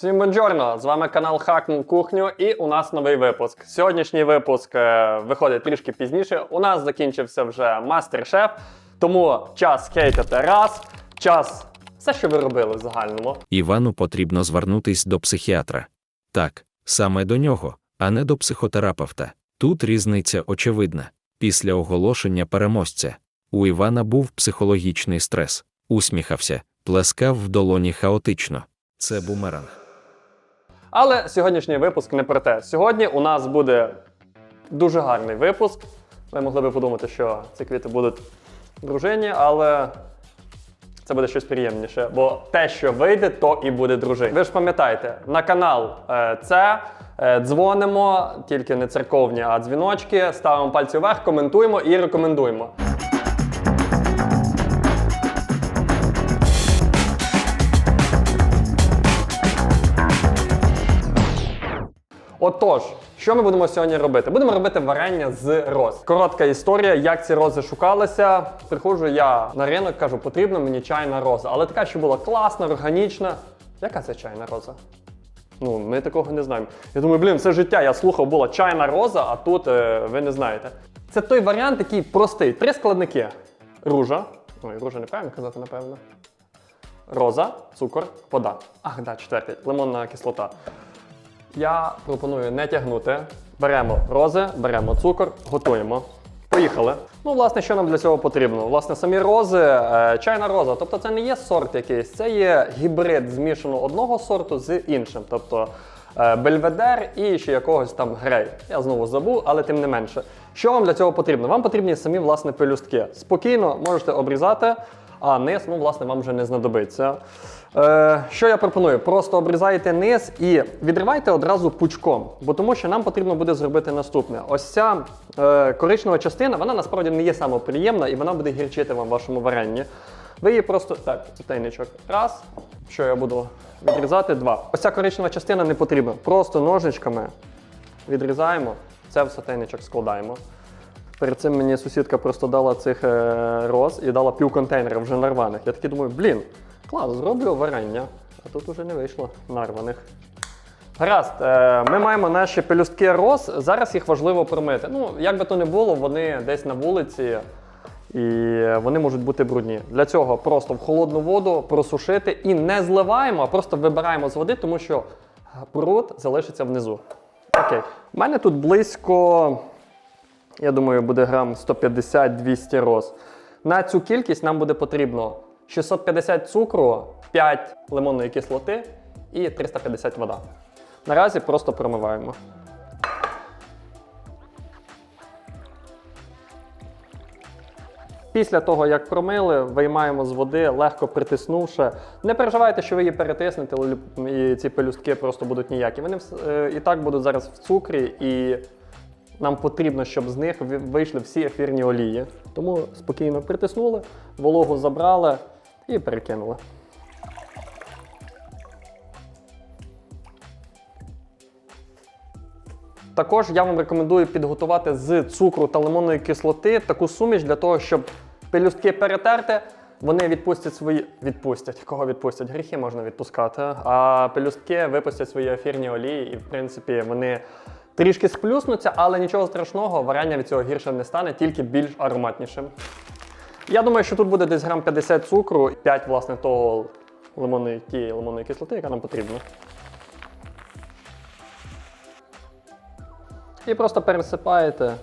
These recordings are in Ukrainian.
Всім бонджорно! З вами канал Хакнув Кухню і у нас новий випуск. Сьогоднішній випуск е, виходить трішки пізніше. У нас закінчився вже мастер-шеф, тому час хейтити раз, час все, що ви робили в загальному. Івану потрібно звернутись до психіатра. Так, саме до нього, а не до психотерапевта. Тут різниця очевидна. Після оголошення переможця у Івана був психологічний стрес, усміхався, плескав в долоні хаотично. Це бумеранг. Але сьогоднішній випуск не про те. Сьогодні у нас буде дуже гарний випуск. Ви могли би подумати, що ці квіти будуть дружині, але це буде щось приємніше. Бо те, що вийде, то і буде дружині. Ви ж пам'ятаєте, на канал е, це. е, Дзвонимо, тільки не церковні, а дзвіночки, ставимо пальці вверх, коментуємо і рекомендуємо. Отож, що ми будемо сьогодні робити? Будемо робити варення з роз. Коротка історія, як ці рози шукалися. Приходжу я на ринок, кажу, потрібна мені чайна роза. Але така, що була класна, органічна. Яка це чайна роза? Ну, ми такого не знаємо. Я думаю, блін, все життя я слухав, була чайна роза, а тут е, ви не знаєте. Це той варіант, який простий. Три складники: ружа. Ой, ружа неправильно казати, напевно. Роза, цукор, вода. Ах, да, четвертий. Лимонна кислота. Я пропоную не тягнути. Беремо рози, беремо цукор, готуємо. Поїхали. Ну, власне, що нам для цього потрібно? Власне, самі рози, е, чайна роза. Тобто це не є сорт якийсь, це є гібрид змішаного одного сорту з іншим. Тобто е, бельведер і ще якогось там грей. Я знову забув, але тим не менше. Що вам для цього потрібно? Вам потрібні самі власне пелюстки. Спокійно можете обрізати, а низ, ну, власне, вам вже не знадобиться. Е, що я пропоную? Просто обрізаєте низ і відривайте одразу пучком, бо тому що нам потрібно буде зробити наступне. Ось ця е, коричнева частина, вона насправді не є самоприємна і вона буде гірчити вам в вашому варенні. Ви її просто так, тайничок. Раз. Що я буду відрізати? Два. Ось ця коричнева частина не потрібна. Просто ножичками відрізаємо, це в сотейничок складаємо. Перед цим мені сусідка просто дала цих е, роз і дала пів контейнера вже нарваних. Я такий думаю, блін, клас, зроблю варення. А тут уже не вийшло нарваних. Гаразд, е, ми маємо наші пелюстки роз. Зараз їх важливо промити. Ну, як би то не було, вони десь на вулиці і вони можуть бути брудні. Для цього просто в холодну воду просушити і не зливаємо, а просто вибираємо з води, тому що бруд залишиться внизу. Окей. У мене тут близько, я думаю, буде грам 150-200 роз. На цю кількість нам буде потрібно 650 цукру, 5 лимонної кислоти і 350 вода. Наразі просто промиваємо. Після того, як промили, виймаємо з води, легко притиснувши. Не переживайте, що ви її перетиснете, і ці пелюстки просто будуть ніякі. Вони е, і так будуть зараз в цукрі, і нам потрібно, щоб з них вийшли всі ефірні олії. Тому спокійно притиснули, вологу забрали і перекинули. Також я вам рекомендую підготувати з цукру та лимонної кислоти таку суміш для того, щоб пелюстки перетерти, вони відпустять свої. Відпустять. Кого відпустять? Гріхи можна відпускати. А пелюстки випустять свої ефірні олії, і в принципі вони трішки сплюснуться, але нічого страшного, варення від цього гірше не стане, тільки більш ароматнішим. Я думаю, що тут буде десь грам 50 цукру, 5 власне того лимонної тієї лимонної кислоти, яка нам потрібна. І просто пересипаєте.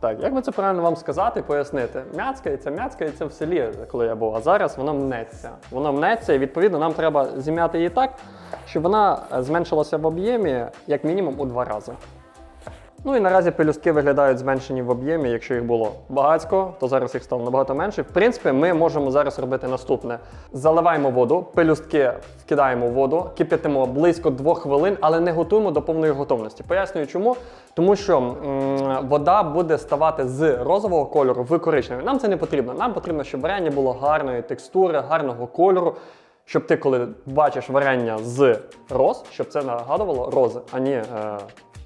Так, як би це правильно вам сказати, пояснити? Мяцкається, мяцкається в селі, коли я був, а зараз воно мнеться. Воно мнеться, і відповідно нам треба зім'яти її так, щоб вона е, зменшилася в об'ємі як мінімум у два рази. Ну і наразі пелюстки виглядають зменшені в об'ємі. Якщо їх було багатько, то зараз їх стало набагато менше. В принципі, ми можемо зараз робити наступне: заливаємо воду, пелюстки вкидаємо в воду, кип'ятимо близько 2 хвилин, але не готуємо до повної готовності. Пояснюю, чому? Тому що м, вода буде ставати з розового кольору в коричневий. Нам це не потрібно. Нам потрібно, щоб варення було гарної текстури, гарного кольору. Щоб ти, коли бачиш варення з роз, щоб це нагадувало рози, а не е,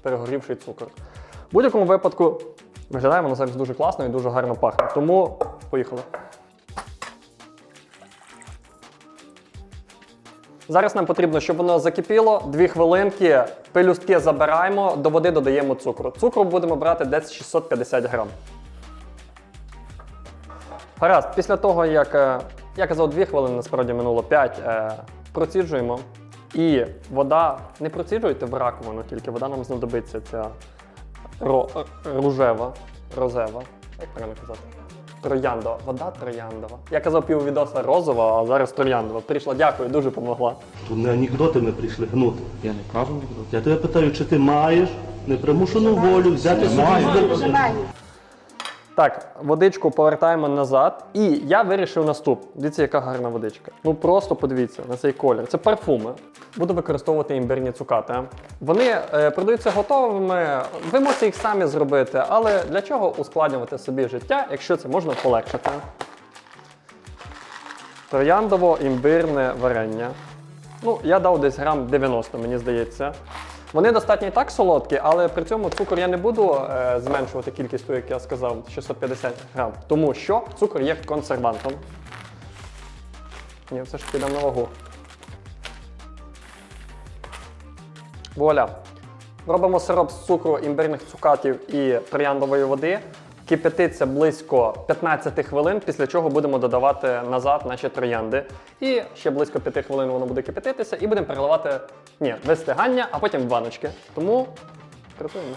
перегорівший цукор. В будь-якому випадку виглядає воно зараз дуже класно і дуже гарно пахне. Тому поїхали. Зараз нам потрібно, щоб воно закипіло, дві хвилинки, пелюстки забираємо, до води додаємо цукру. Цукру будемо брати десь 650 грам. Гаразд, після того, як е, я казав 2 хвилини, насправді минуло 5, е, проціджуємо. І вода, не проціджуйте в раковину, тільки вода нам знадобиться ця ро, ружева, розева. Як правильно казати? Трояндова. Вода трояндова. Я казав піввідоса розова, а зараз трояндова. Прийшла, дякую, дуже помогла. Тут не анекдоти ми прийшли гнути. Я не кажу анекдот. Я тебе питаю, чи ти маєш непримушену волю взяти собі збір- Так, водичку повертаємо назад. І я вирішив наступ. Дивіться, яка гарна водичка. Ну просто подивіться на цей колір. Це парфуми. Буду використовувати імбирні цукати. Вони е, продаються готовими. Ви можете їх самі зробити, але для чого ускладнювати собі життя, якщо це можна полегшити? Трояндово-імбирне варення. Ну, я дав десь грам 90, мені здається. Вони достатньо і так солодкі, але при цьому цукор я не буду е, зменшувати кількість, ту, як я сказав, 650 грам. Тому що цукор є консервантом. Ні, все ж таки на вагу. Вуаля. Робимо сироп з цукру, імбирних цукатів і трояндової води. Кипятиться близько 15 хвилин, після чого будемо додавати назад наші троянди. І ще близько 5 хвилин воно буде кипятитися, і будемо переливати ні, вистигання, а потім в баночки. Тому працюємо.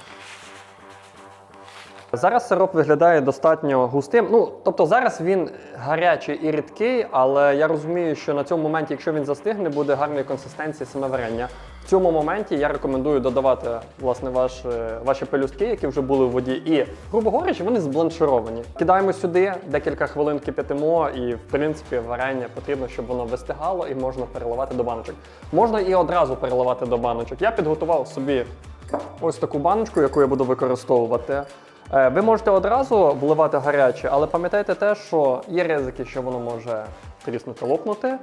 Зараз сироп виглядає достатньо густим. Ну, тобто зараз він гарячий і рідкий, але я розумію, що на цьому моменті, якщо він застигне, буде гарної консистенції саме варення. В цьому моменті я рекомендую додавати власне ваш, е, ваші пелюстки, які вже були в воді, і, грубо говорячи, вони збланшировані. Кидаємо сюди, декілька хвилин кипятимо, і в принципі варення потрібно, щоб воно вистигало і можна переливати до баночок. Можна і одразу переливати до баночок. Я підготував собі ось таку баночку, яку я буду використовувати. Е, Ви можете одразу вливати гаряче, але пам'ятайте те, що є ризики, що воно може тріснути, лопнути.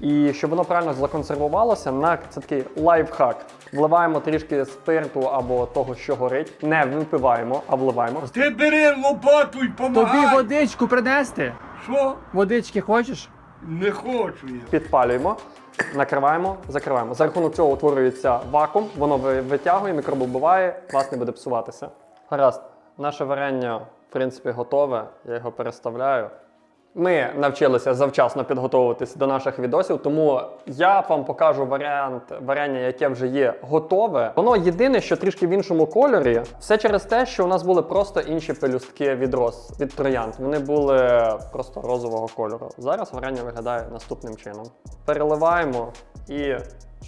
І щоб воно правильно законсервувалося, на це такий лайфхак. Вливаємо трішки спирту або того, що горить. Не випиваємо, а вливаємо. Ти бери лопату й Тобі водичку принести? Що? Водички хочеш? Не хочу я. Підпалюємо, накриваємо, закриваємо. За рахунок цього утворюється вакуум, воно витягує, мікроби вбиває, вас не буде псуватися. Гаразд, наше варення, в принципі, готове. Я його переставляю. Ми навчилися завчасно підготовуватись до наших відосів, тому я вам покажу варіант варення, яке вже є готове. Воно єдине, що трішки в іншому кольорі. Все через те, що у нас були просто інші пелюстки від роз, від троянд. Вони були просто розового кольору. Зараз варення виглядає наступним чином. Переливаємо і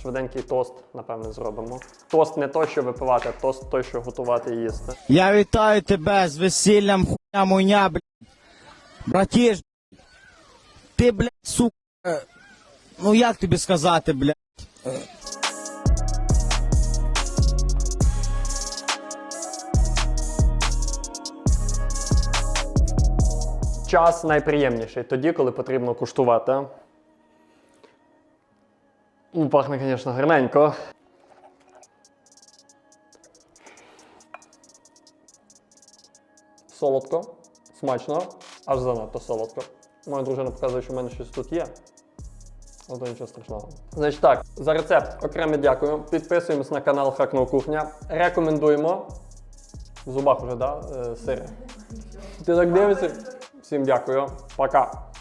швиденький тост, напевне, зробимо. Тост не той, що випивати, а тост той, що готувати і їсти. Я вітаю тебе з весіллям хуйня муйня, блядь. Братіш, ти, блядь, сука. Ну як тобі сказати, блядь? Час найприємніший тоді, коли потрібно куштувати. Ну, пахне, звісно, гарненько. Солодко, смачно, аж занадто солодко. Моя дружина показує, що в мене щось тут є. Але то нічого страшного. Значить так, за рецепт окремо дякую. Підписуємось на канал Хакнув Кухня. Рекомендуємо. В зубах уже, да, е, сири. Ти так дивишся? Всім дякую. Пока.